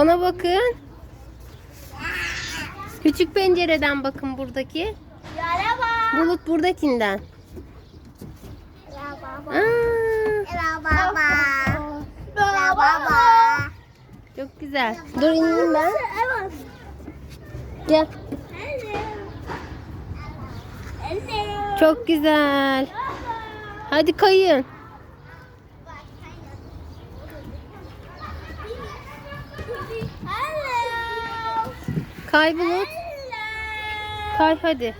Bana bakın. Küçük pencereden bakın buradaki. Merhaba. Bulut buradakinden. Merhaba. Aa, Merhaba. Merhaba. çok güzel. Dur ineyim ben. Evet. Gel. Hello. Hello. Çok güzel. Hadi kayın. Kay Bulut. Kay hadi.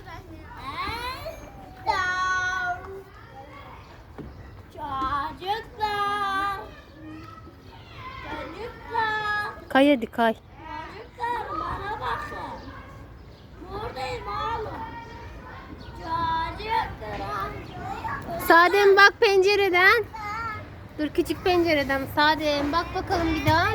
Kay hadi kay. Çocuklar bana bakın. Buradayım oğlum. Çocuklar. Sadem bak pencereden. Dur küçük pencereden. Sadem bak bakalım bir daha.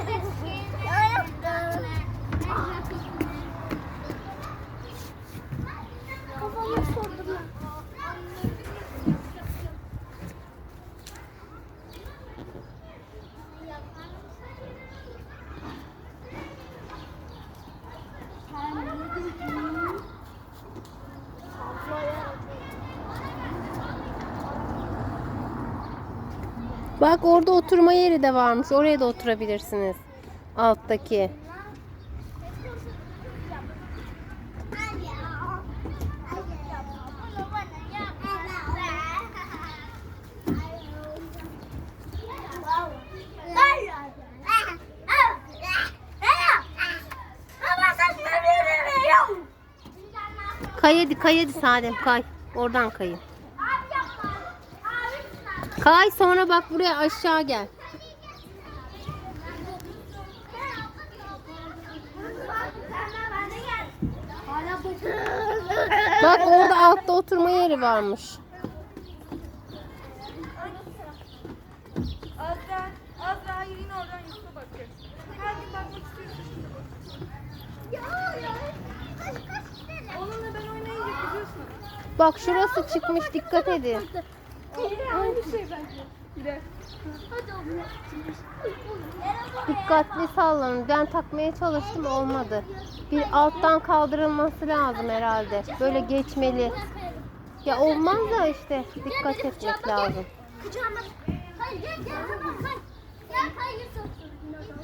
Bak orada oturma yeri de varmış. Oraya da oturabilirsiniz. Alttaki. Kay hadi kay hadi Sadem kay. Oradan kayın. Kay sonra bak buraya aşağı gel. Bak orada altta oturma yeri varmış. Azra, Azra yine oradan Yusuf'a bakıyor. Her gün bakmak. Onunla ben oynayınca kızıyorsun. Bak şurası çıkmış dikkat edin. Yine aynı şey bence. Yine. Dikkatli sallanın. Ben takmaya çalıştım olmadı. Bir alttan kaldırılması lazım herhalde. Böyle geçmeli. Ya olmaz da işte dikkat etmek lazım. Kucağıma. Hayır gel gel. Gel Yusuf.